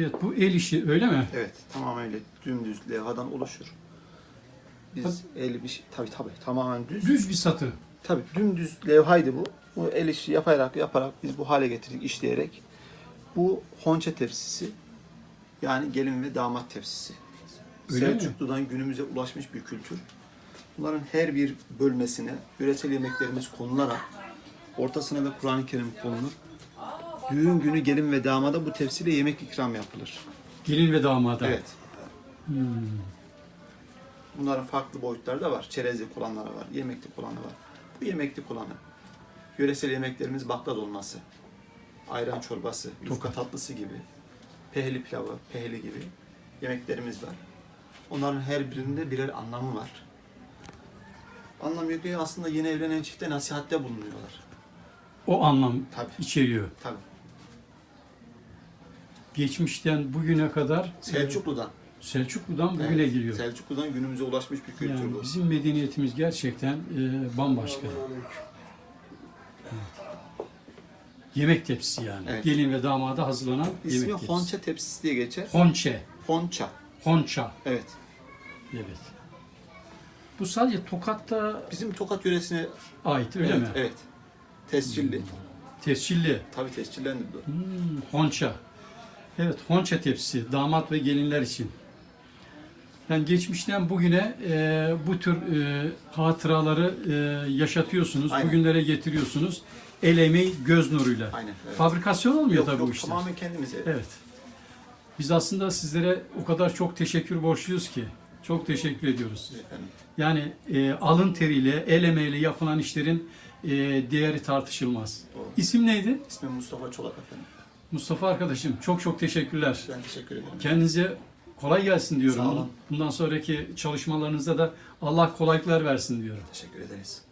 Evet bu el işi öyle mi? Evet, tamamen öyle dümdüz levhadan oluşur. Biz el bir şey, tabii tabii tamamen düz. Düz bir satı. Tabii dümdüz levhaydı bu. Bu el işi yaparak yaparak biz bu hale getirdik işleyerek. Bu honça tepsisi. Yani gelin ve damat tepsisi. Öyle mi? Selçuklu'dan günümüze ulaşmış bir kültür. Bunların her bir bölmesine yöresel yemeklerimiz konularak ortasına da Kur'an-ı Kerim konulur. Düğün günü gelin ve damada bu tepsiyle yemek ikram yapılır. Gelin ve damada. Evet. Hmm. Bunların farklı boyutları da var. Çerezlik olanları var, yemeklik olanı var. Bu yemeklik olanı. Yöresel yemeklerimiz bakla dolması, ayran çorbası, yufka tatlısı gibi, pehli pilavı, pehli gibi yemeklerimiz var. Onların her birinde birer anlamı var. Anlam ki aslında yeni evlenen çifte nasihatte bulunuyorlar. O anlam Tabii. içeriyor. Tabii. Geçmişten bugüne kadar Selçuklu'dan. e, Selçuklu'dan bugüne Evet, geliyor. Selçuklu'dan günümüze ulaşmış bir kültür Yani bu. bizim medeniyetimiz gerçekten e, bambaşka. Yemek tepsisi yani. Evet. Gelin ve damada hazırlanan İsmi yemek tepsisi. honça tepsisi diye geçer. Honçe. Honça. Honça. Evet. Evet. Bu sadece Tokat'ta Bizim Tokat yöresine ait öyle evet, mi? Evet. Tescilli. Tescilli. Tabii tescillendi bu. Hmm, honça. Evet, honça tepsisi. Damat ve gelinler için. Yani geçmişten bugüne e, bu tür e, hatıraları e, yaşatıyorsunuz, Aynen. bugünlere getiriyorsunuz. El emeği, göz nuruyla. Aynen. Evet. Fabrikasyon olmuyor yok, tabii yok, bu işler. tamamen kendimize. Evet. Biz aslında sizlere o kadar çok teşekkür borçluyuz ki. Çok teşekkür ediyoruz. Efendim. Yani e, alın teriyle, el emeğiyle yapılan işlerin e, değeri tartışılmaz. Doğru. İsim neydi? İsmim Mustafa Çolak efendim. Mustafa arkadaşım çok çok teşekkürler. Ben teşekkür ederim. Kendinize kolay gelsin diyorum. Sağ olun. Bundan sonraki çalışmalarınızda da Allah kolaylıklar versin diyorum. Teşekkür ederiz.